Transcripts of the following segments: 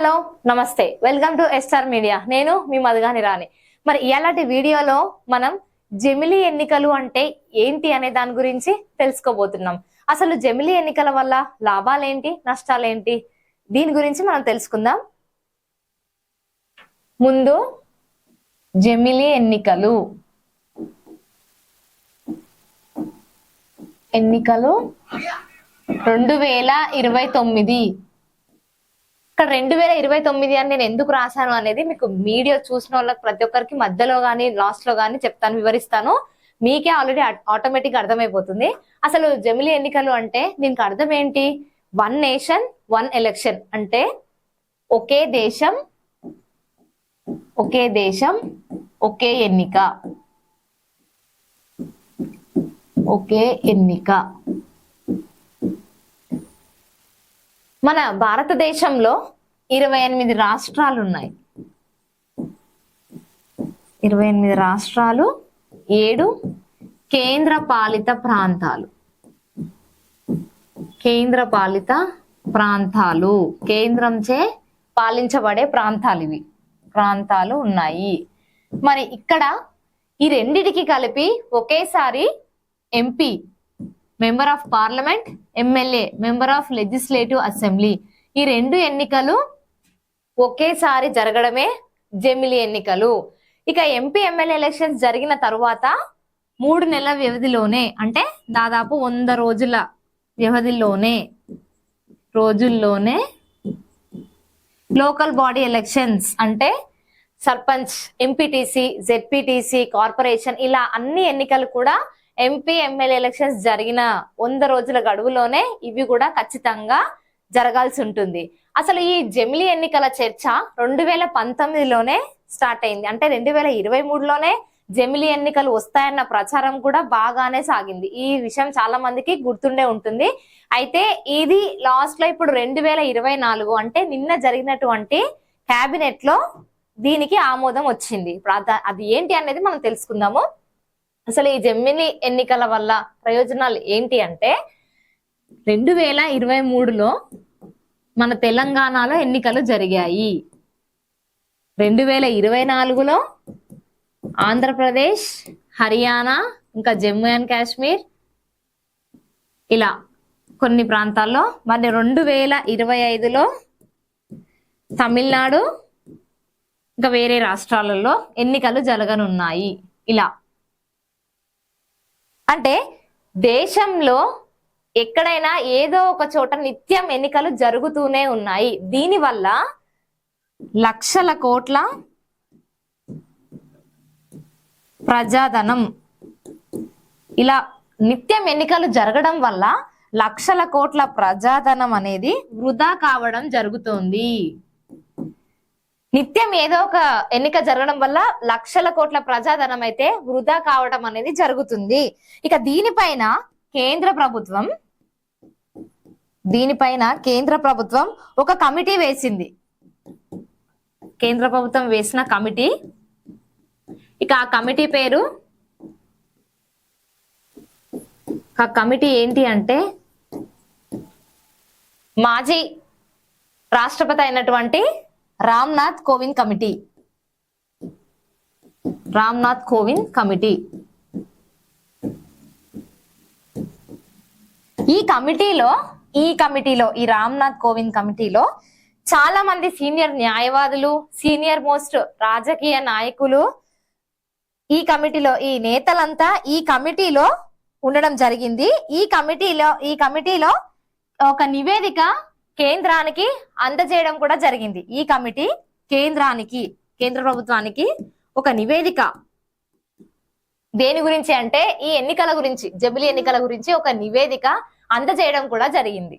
Hello నమస్తే. Welcome to SR media నేను మీ మధుగాని రాణి. మరి ఇలాంటి వీడియోలో మనం జమిలీ ఎన్నికలు అంటే ఏంటి అనే దాని గురించి తెలుసుకోబోతున్నాం. అసలు జమిలీ ఎన్నికల వల్ల లాభాలేంటి నష్టాలేంటి? దీని గురించి మనం తెలుసుకుందాం. ముందు జమిలీ ఎన్నికలు. ఎన్నికలు రెండు వేల ఇరవై తొమ్మిది. ఇక్కడ రెండు వేల ఇరవై తొమ్మిది అని నేను ఎందుకు రాశాను అనేది మీకు మీడియా చూసిన వాళ్ళకి ప్రతి ఒక్కరికి మధ్యలో కానీ లాస్ట్లో కానీ చెప్తాను వివరిస్తాను. మీకే ఆల్రెడీ ఆటోమేటిక్ అర్థమైపోతుంది. అసలు జమిలీ ఎన్నికలు అంటే దీనికి అర్థం ఏంటి? One nation one election. అంటే ఒకే దేశం ఒకే దేశం ఒకే ఎన్నిక. ఒకే ఎన్నిక. మన భారతదేశంలో ఇరవై ఎనిమిది రాష్ట్రాలు ఉన్నాయి ఇరవై ఎనిమిది రాష్ట్రాలు ఏడు కేంద్ర పాలిత ప్రాంతాలు. కేంద్ర పాలిత ప్రాంతాలు కేంద్రంచే పాలించబడే ప్రాంతాలు ఇవి ప్రాంతాలు ఉన్నాయి. మరి ఇక్కడ ఈ రెండిటికి కలిపి ఒకేసారి MP member of parliament MLA member of legislative assembly. ఈ రెండు ఎన్నికలు ఒకేసారి జరగడమే జమిలి ఎన్నికలు. ఇక ఎంపీ ఎమ్మెల్యే ఎలక్షన్స్ జరిగిన తరువాత మూడు నెలల వ్యవధిలోనే అంటే దాదాపు వంద రోజుల వ్యవధిలోనే రోజుల్లోనే లోకల్ బాడీ ఎలక్షన్స్ అంటే సర్పంచ్ ఎంపీటీసీ జెడ్పీటీసీ కార్పొరేషన్ ఇలా అన్ని ఎన్నికలు కూడా ఎంపీ ఎమ్మెల్యే ఎలక్షన్స్ జరిగిన వంద రోజుల గడువులోనే ఇవి కూడా ఖచ్చితంగా జరగాల్సి ఉంటుంది. అసలు ఈ జమిలి ఎన్నికల చర్చ రెండు వేల పంతొమ్మిదిలోనే స్టార్ట్ అయింది. అంటే రెండు వేల ఇరవై మూడులోనే జమిలి ఎన్నికలు వస్తాయన్న ప్రచారం కూడా బాగానే సాగింది. ఈ విషయం చాలా మందికి గుర్తుండే ఉంటుంది. అయితే ఇది లాస్ట్లో ఇప్పుడు రెండు వేల ఇరవై నాలుగు అంటే నిన్న జరిగినటువంటి క్యాబినెట్లో దీనికి ఆమోదం వచ్చింది. ఇప్పుడు అది ఏంటి అనేది మనం తెలుసుకుందాము. అసలు ఈ జెమ్మిని ఎన్నికల వల్ల ప్రయోజనాలు ఏంటి అంటే రెండు వేల ఇరవై మూడులో మన తెలంగాణలో ఎన్నికలు జరిగాయి. రెండు వేల ఇరవై నాలుగులో ఆంధ్రప్రదేశ్ హర్యానా ఇంకా జమ్మూ అండ్ కాశ్మీర్ ఇలా కొన్ని ప్రాంతాల్లో మరి రెండు వేల ఇరవై ఐదులో తమిళనాడు ఇంకా వేరే రాష్ట్రాలలో ఎన్నికలు జరగనున్నాయి. ఇలా అంటే దేశంలో ఎక్కడైనా ఏదో ఒక చోట నిత్యం ఎన్నికలు జరుగుతూనే ఉన్నాయి. దీనివల్ల లక్షల కోట్ల ప్రజాధనం ఇలా నిత్యం ఎన్నికలు జరగడం వల్ల లక్షల కోట్ల ప్రజాధనం అనేది వృధా కావడం జరుగుతోంది. నిత్యం ఏదో ఒక ఎన్నిక జరగడం వల్ల లక్షల కోట్ల ప్రజాధనం అయితే వృధా కావడం అనేది జరుగుతుంది. ఇక దీనిపైన కేంద్ర ప్రభుత్వం దీనిపైన కేంద్ర ప్రభుత్వం ఒక కమిటీ వేసింది. కేంద్ర ప్రభుత్వం వేసిన కమిటీ. ఇక ఆ కమిటీ పేరు ఆ కమిటీ ఏంటి అంటే మాజీ రాష్ట్రపతి అయినటువంటి రామ్నాథ్ కోవింద్ కమిటీ. రామ్నాథ్ కోవింద్ కమిటీ. ఈ కమిటీలో ఈ కమిటీలో ఈ రామ్నాథ్ కోవింద్ కమిటీలో చాలా మంది సీనియర్ న్యాయవాదులు సీనియర్ మోస్ట్ రాజకీయ నాయకులు ఈ కమిటీలో ఈ నేతలంతా ఈ కమిటీలో ఉండడం జరిగింది. ఈ కమిటీలో ఈ కమిటీలో ఒక నివేదిక కేంద్రానికి అందజేయడం కూడా జరిగింది. ఈ కమిటీ కేంద్రానికి కేంద్ర ప్రభుత్వానికి ఒక నివేదిక. దేని గురించి అంటే ఈ ఎన్నికల గురించి జబిలి ఎన్నికల గురించి ఒక నివేదిక అందజేయడం కూడా జరిగింది.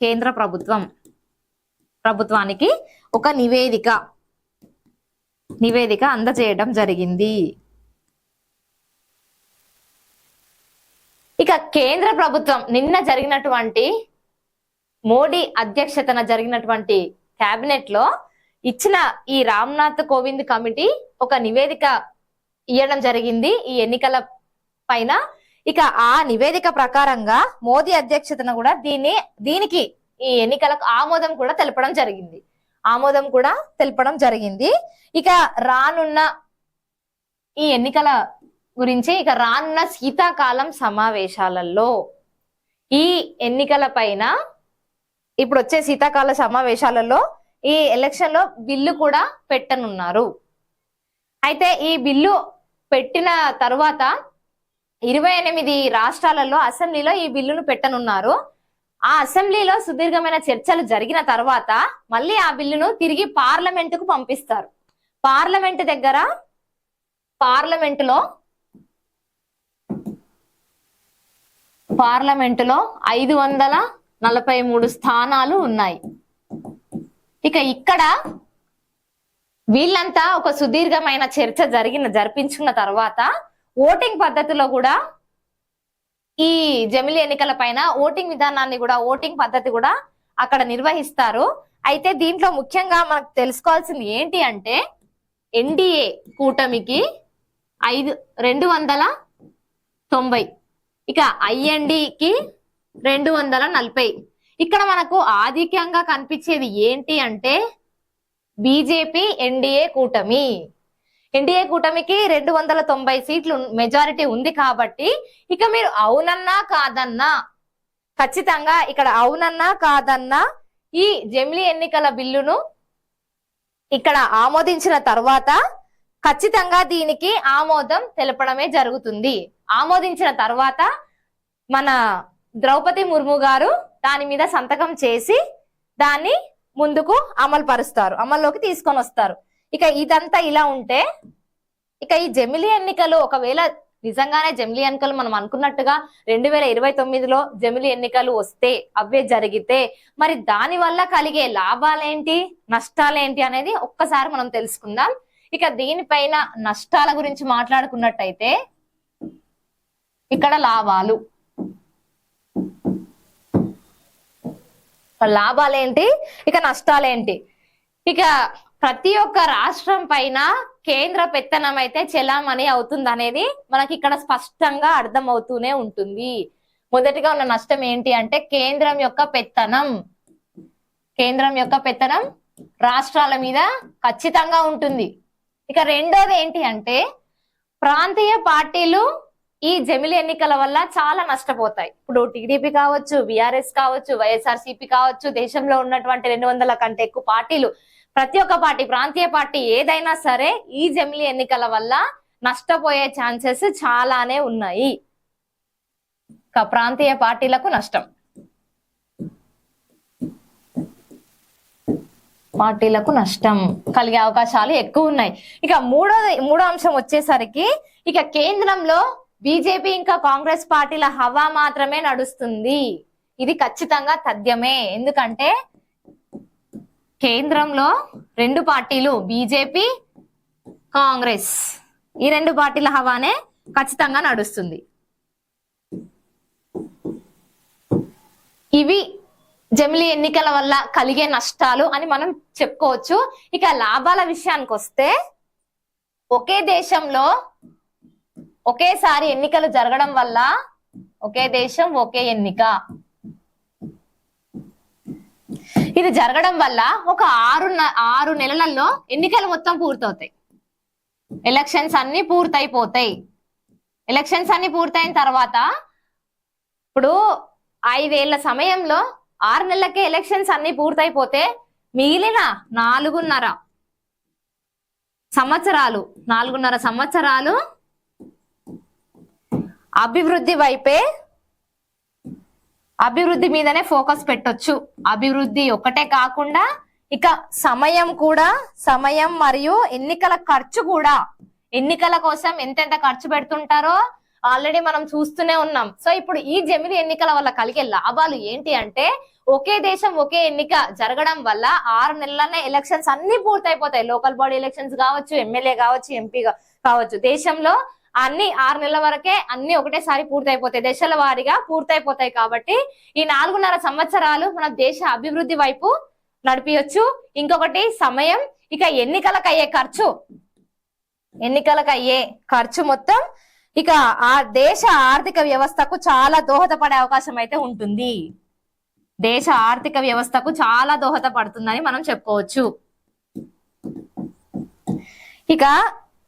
కేంద్ర ప్రభుత్వం ప్రభుత్వానికి ఒక నివేదిక. నివేదిక అందజేయడం జరిగింది. ఇక కేంద్ర ప్రభుత్వం నిన్న జరిగినటువంటి మోడీ అధ్యక్షతన జరిగినటువంటి కేబినెట్లో ఇచ్చిన ఈ రామ్నాథ్ కోవింద్ కమిటీ ఒక నివేదిక ఇవ్వడం జరిగింది ఈ ఎన్నికల పైన. ఇక ఆ నివేదిక ప్రకారంగా మోదీ అధ్యక్షతన కూడా దీన్ని దీనికి ఈ ఎన్నికలకు ఆమోదం కూడా తెలపడం జరిగింది. ఆమోదం కూడా తెలపడం జరిగింది. ఇక రానున్న ఈ ఎన్నికల గురించి ఇక రానున్న శీతాకాలం సమావేశాలలో ఈ ఎన్నికల పైన ఇప్పుడు వచ్చే శీతాకాల సమావేశాలలో ఈ ఎలక్షన్లో బిల్లు కూడా పెట్టనున్నారు. అయితే ఈ బిల్లు పెట్టిన తర్వాత ఇరవై ఎనిమిది రాష్ట్రాలలో అసెంబ్లీలో ఈ బిల్లును పెట్టనున్నారు. ఆ అసెంబ్లీలో సుదీర్ఘమైన చర్చలు జరిగిన తర్వాత మళ్ళీ ఆ బిల్లును తిరిగి పార్లమెంట్కు పంపిస్తారు. పార్లమెంట్ దగ్గర పార్లమెంటులో పార్లమెంటులో ఐదు వందల నలభై మూడు స్థానాలు ఉన్నాయి. ఇక ఇక్కడ వీళ్ళంతా ఒక సుదీర్ఘమైన చర్చ జరిగిన జరిపించుకున్న తర్వాత ఓటింగ్ పద్ధతిలో కూడా ఈ జమిలి ఎన్నికల పైన ఓటింగ్ విధానాన్ని కూడా ఓటింగ్ పద్ధతి కూడా అక్కడ నిర్వహిస్తారు. అయితే దీంట్లో ముఖ్యంగా మనకు తెలుసుకోవాల్సింది ఏంటి అంటే ఎన్డీఏ కూటమికి ఐదు రెండు వందల తొంభై. ఇక ఐఎన్డికి రెండు వందల నలభై. ఇక్కడ మనకు ఆధిక్యంగా కనిపించేది ఏంటి అంటే బీజేపీ ఎన్డీఏ కూటమి. ఎన్డీఏ కూటమికి రెండు వందల తొంభై సీట్లు మెజారిటీ ఉంది కాబట్టి ఇక మీరు అవునన్నా కాదన్నా ఖచ్చితంగా ఇక్కడ అవునన్నా కాదన్నా ఈ జమిలీ ఎన్నికల బిల్లును ఇక్కడ ఆమోదించిన తర్వాత ఖచ్చితంగా దీనికి ఆమోదం తెలపడమే జరుగుతుంది. ఆమోదించిన తర్వాత మన ద్రౌపది ముర్ము గారు దాని మీద సంతకం చేసి దాన్ని ముందుకు అమలు పరుస్తారు అమల్లోకి తీసుకొని వస్తారు. ఇక ఇదంతా ఇలా ఉంటే ఇక ఈ జమిలి ఎన్నికలు ఒకవేళ నిజంగానే జమిలి ఎన్నికలు మనం అనుకున్నట్టుగా రెండు వేల ఇరవై తొమ్మిదిలో జమిలి ఎన్నికలు వస్తే అవే జరిగితే మరి దాని వల్ల కలిగే లాభాలేంటి నష్టాలేంటి అనేది ఒక్కసారి మనం తెలుసుకుందాం. ఇక దీనిపైన నష్టాల గురించి మాట్లాడుకున్నట్టయితే ఇక్కడ లాభాలు. లాభాలేంటి? ఇక నష్టాలేంటి? ఇక ప్రతి ఒక్క రాష్ట్రం పైన కేంద్ర పెత్తనం అయితే చెలామణి అవుతుంది అనేది మనకి ఇక్కడ స్పష్టంగా అర్థం అవుతూనే ఉంటుంది. మొదటిగా ఉన్న నష్టం ఏంటి అంటే కేంద్రం యొక్క పెత్తనం. కేంద్రం యొక్క పెత్తనం రాష్ట్రాల మీద ఖచ్చితంగా ఉంటుంది. ఇక రెండోది ఏంటి అంటే ప్రాంతీయ పార్టీలు ఈ జమిలి ఎన్నికల వల్ల చాలా నష్టపోతాయి. ఇప్పుడు టీడీపీ కావచ్చు బీఆర్ఎస్ కావచ్చు వైఎస్ఆర్సీపీ కావచ్చు దేశంలో ఉన్నటువంటి రెండు వందల కంటే ఎక్కువ పార్టీలు ప్రతి ఒక్క పార్టీ ప్రాంతీయ పార్టీ ఏదైనా సరే ఈ జమిలి ఎన్నికల వల్ల నష్టపోయే ఛాన్సెస్ చాలానే ఉన్నాయి. ప్రాంతీయ పార్టీలకు నష్టం. పార్టీలకు నష్టం కలిగే అవకాశాలు ఎక్కువ ఉన్నాయి. ఇక మూడో మూడో అంశం వచ్చేసరికి ఇక కేంద్రంలో బీజేపీ ఇంకా కాంగ్రెస్ పార్టీల హవా మాత్రమే నడుస్తుంది. ఇది ఖచ్చితంగా తథ్యమే. ఎందుకంటే కేంద్రంలో రెండు పార్టీలు బీజేపీ కాంగ్రెస్. ఈ రెండు పార్టీల హవానే ఖచ్చితంగా నడుస్తుంది. ఇవి జమిలీ ఎన్నికల వల్ల కలిగే నష్టాలు అని మనం చెప్పుకోవచ్చు. ఇక లాభాల విషయానికి వస్తే ఒకే దేశంలో ఒకేసారి ఎన్నికలు జరగడం వల్ల ఒకే దేశం ఒకే ఎన్నిక. ఇది జరగడం వల్ల ఒక ఆరు ఆరు నెలలలో ఎన్నికలు మొత్తం పూర్తవుతాయి. ఎలక్షన్స్ అన్ని పూర్తయిపోతాయి. ఎలక్షన్స్ అన్ని పూర్తయిన తర్వాత ఇప్పుడు ఐదేళ్ళ సమయంలో ఆరు నెలలకే ఎలక్షన్స్ అన్ని పూర్తయిపోతే మిగిలిన నాలుగున్నర సంవత్సరాలు నాలుగున్నర సంవత్సరాలు అభివృద్ధి వైపే అభివృద్ధి మీదనే ఫోకస్ పెట్టొచ్చు. అభివృద్ధి ఒకటే కాకుండా ఇక సమయం కూడా సమయం మరియు ఎన్నికల ఖర్చు కూడా. ఎన్నికల కోసం ఎంతెంత ఖర్చు పెడుతుంటారో ఆల్రెడీ మనం చూస్తూనే ఉన్నాం. సో ఇప్పుడు ఈ జమిలి ఎన్నికల వల్ల కలిగే లాభాలు ఏంటి అంటే ఒకే దేశం ఒకే ఎన్నిక జరగడం వల్ల ఆరు నెలలనే ఎలక్షన్స్ అన్ని పూర్తయిపోతాయి. లోకల్ బాడీ ఎలక్షన్స్ కావచ్చు ఎమ్మెల్యే కావచ్చు ఎంపీ కావచ్చు. దేశంలో అన్ని ఆరు నెలల వరకే అన్ని ఒకటేసారి పూర్తయిపోతాయి. దశల వారీగా పూర్తయిపోతాయి కాబట్టి ఈ నాలుగున్నర సంవత్సరాలు మన దేశ అభివృద్ధి వైపు నడిపించచ్చు ఇంకొకటి సమయం. ఇక ఎన్నికలకు అయ్యే ఖర్చు. ఎన్నికలకు అయ్యే ఖర్చు మొత్తం ఇక ఆ దేశ ఆర్థిక వ్యవస్థకు చాలా దోహదపడే అవకాశం అయితే ఉంటుంది. దేశ ఆర్థిక వ్యవస్థకు చాలా దోహదపడుతుందని మనం చెప్పుకోవచ్చు. ఇక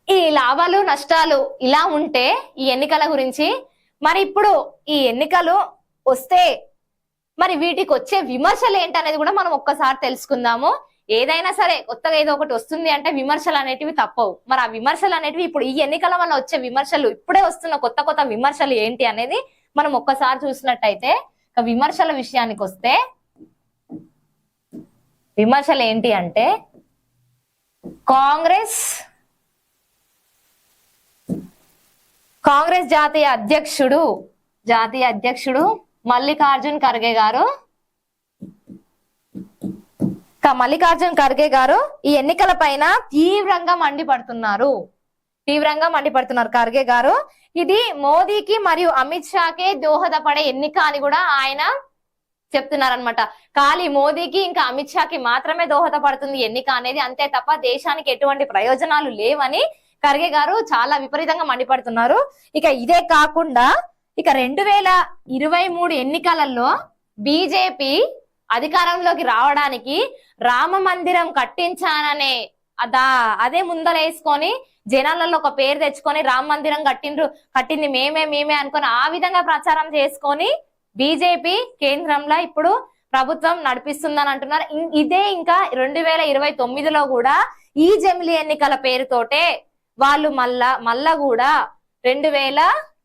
ఈ లాభాలు నష్టాలు ఇలా ఉంటే ఈ ఎన్నికల గురించి మరి ఇప్పుడు ఈ ఎన్నికలు వస్తే మరి వీటికి వచ్చే విమర్శలు ఏంటనేది కూడా మనం ఒక్కసారి తెలుసుకుందాము. ఏదైనా సరే కొత్తగా ఏదో ఒకటి వస్తుంది అంటే విమర్శలు అనేటివి తప్పవు. మరి ఆ విమర్శలు అనేటివి ఇప్పుడు ఈ ఎన్నికల వల్ల వచ్చే విమర్శలు ఇప్పుడే వస్తున్న కొత్త కొత్త విమర్శలు ఏంటి అనేది మనం ఒక్కసారి చూసినట్టయితే విమర్శల విషయానికి వస్తే విమర్శలు ఏంటి అంటే కాంగ్రెస్ కాంగ్రెస్ జాతీయ అధ్యక్షుడు జాతీయ అధ్యక్షుడు మల్లికార్జున్ ఖర్గే గారు. మల్లికార్జున్ ఖర్గే గారు ఈ ఎన్నికల పైన తీవ్రంగా మండిపడుతున్నారు. తీవ్రంగా మండిపడుతున్నారు ఖర్గే గారు. ఇది మోదీకి మరియు అమిత్ షాకే దోహదపడే ఎన్నిక అని కూడా ఆయన చెప్తున్నారనమాట ఖాళీ మోదీకి ఇంకా అమిత్ షాకి మాత్రమే దోహదపడుతుంది ఎన్నిక అనేది అంతే తప్ప దేశానికి ఎటువంటి ప్రయోజనాలు లేవని ఖర్గే గారు చాలా విపరీతంగా మండిపడుతున్నారు. ఇక ఇదే కాకుండా ఇక రెండు వేల ఇరవై మూడు ఎన్నికలలో బీజేపీ అధికారంలోకి రావడానికి రామ మందిరం కట్టించాననే అదా అదే ముందరేసుకొని జనాలలో ఒక పేరు తెచ్చుకొని రామ మందిరం కట్టిండ్రు కట్టింది మేమే మేమే అనుకొని ఆ విధంగా ప్రచారం చేసుకొని బీజేపీ కేంద్రంలో ఇప్పుడు ప్రభుత్వం నడిపిస్తుందని అంటున్నారు. ఇదే ఇంకా రెండు వేల ఇరవై తొమ్మిదిలో కూడా ఈ జమిలీ ఎన్నికల పేరుతోటే వాళ్ళు మళ్ళా మళ్ళా కూడా రెండు వేల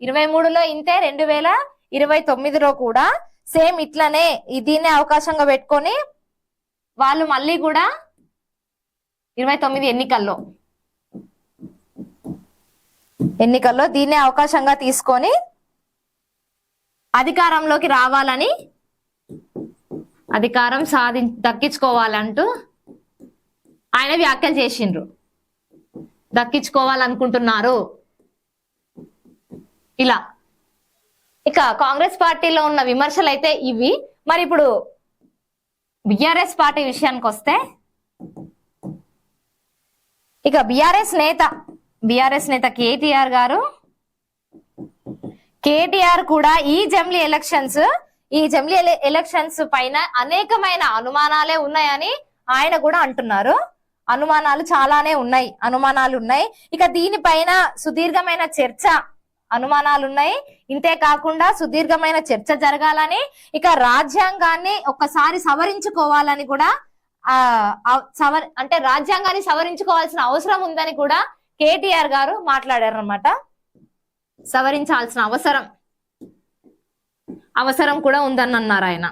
ఇరవై మూడులో ఇంతే రెండు వేల ఇరవై తొమ్మిదిలో కూడా సేమ్ ఇట్లనే దీన్నే అవకాశంగా పెట్టుకొని వాళ్ళు మళ్ళీ కూడా ఇరవై తొమ్మిది ఎన్నికల్లో. ఎన్నికల్లో దీన్నే అవకాశంగా తీసుకొని అధికారంలోకి రావాలని అధికారం సాధి దక్కించుకోవాలంటూ ఆయన వ్యాఖ్యలు చేసిండ్రు. దక్కించుకోవాలనుకుంటున్నారు. ఇలా. ఇక కాంగ్రెస్ పార్టీలో ఉన్న విమర్శలు అయితే ఇవి. మరి ఇప్పుడు బిఆర్ఎస్ పార్టీ విషయానికి వస్తే ఇక బిఆర్ఎస్ నేత బిఆర్ఎస్ నేత కేటీఆర్ గారు కేటీఆర్ కూడా ఈ జమిలీ ఎలక్షన్స్ ఈ జమిలీ ఎలక్షన్స్ పైన అనేకమైన అనుమానాలే ఉన్నాయని ఆయన కూడా అంటున్నారు. అనుమానాలు చాలానే ఉన్నాయి. అనుమానాలు ఉన్నాయి ఇక దీనిపైన సుదీర్ఘమైన చర్చ అనుమానాలు ఉన్నాయి ఇంతే కాకుండా సుదీర్ఘమైన చర్చ జరగాలని ఇక రాజ్యాంగాన్ని ఒక్కసారి సవరించుకోవాలని కూడా ఆ సవర్ అంటే రాజ్యాంగాన్ని సవరించుకోవాల్సిన అవసరం ఉందని కూడా కేటీఆర్ గారు మాట్లాడారనమాట సవరించాల్సిన అవసరం అవసరం కూడా ఉందని అన్నారు ఆయన.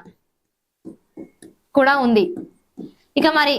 కూడా ఉంది. ఇక మరి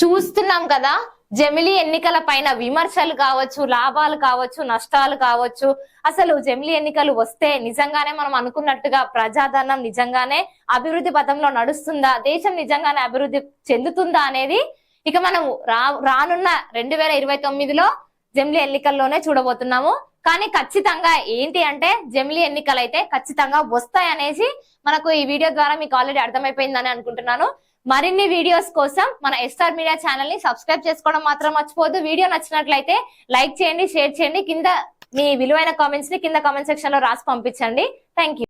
చూస్తున్నాం కదా జమిలీ ఎన్నికల పైన విమర్శలు కావచ్చు లాభాలు కావచ్చు నష్టాలు కావచ్చు. అసలు జమిలీ ఎన్నికలు వస్తే నిజంగానే మనం అనుకున్నట్టుగా ప్రజాధనం నిజంగానే అభివృద్ధి పథంలో నడుస్తుందా దేశం నిజంగానే అభివృద్ధి చెందుతుందా అనేది ఇక మనం రా రానున్న రెండు వేల ఇరవై తొమ్మిదిలో జమిలీ ఎన్నికల్లోనే చూడబోతున్నాము. కానీ ఖచ్చితంగా ఏంటి అంటే జమిలీ ఎన్నికలు అయితే ఖచ్చితంగా వస్తాయనేసి మనకు ఈ వీడియో ద్వారా మీకు ఆల్రెడీ అర్థమైపోయిందని అనుకుంటున్నాను. మరిన్ని వీడియోస్ కోసం మన ఎస్ఆర్ మీడియా ఛానల్ని సబ్స్క్రైబ్ చేసుకోవడం మాత్రం మర్చిపోవద్దు. వీడియో నచ్చినట్లయితే లైక్ చేయండి షేర్ చేయండి. కింద మీ విలువైన కామెంట్స్ని కింద కామెంట్ సెక్షన్లో రాసి పంపించండి. Thank you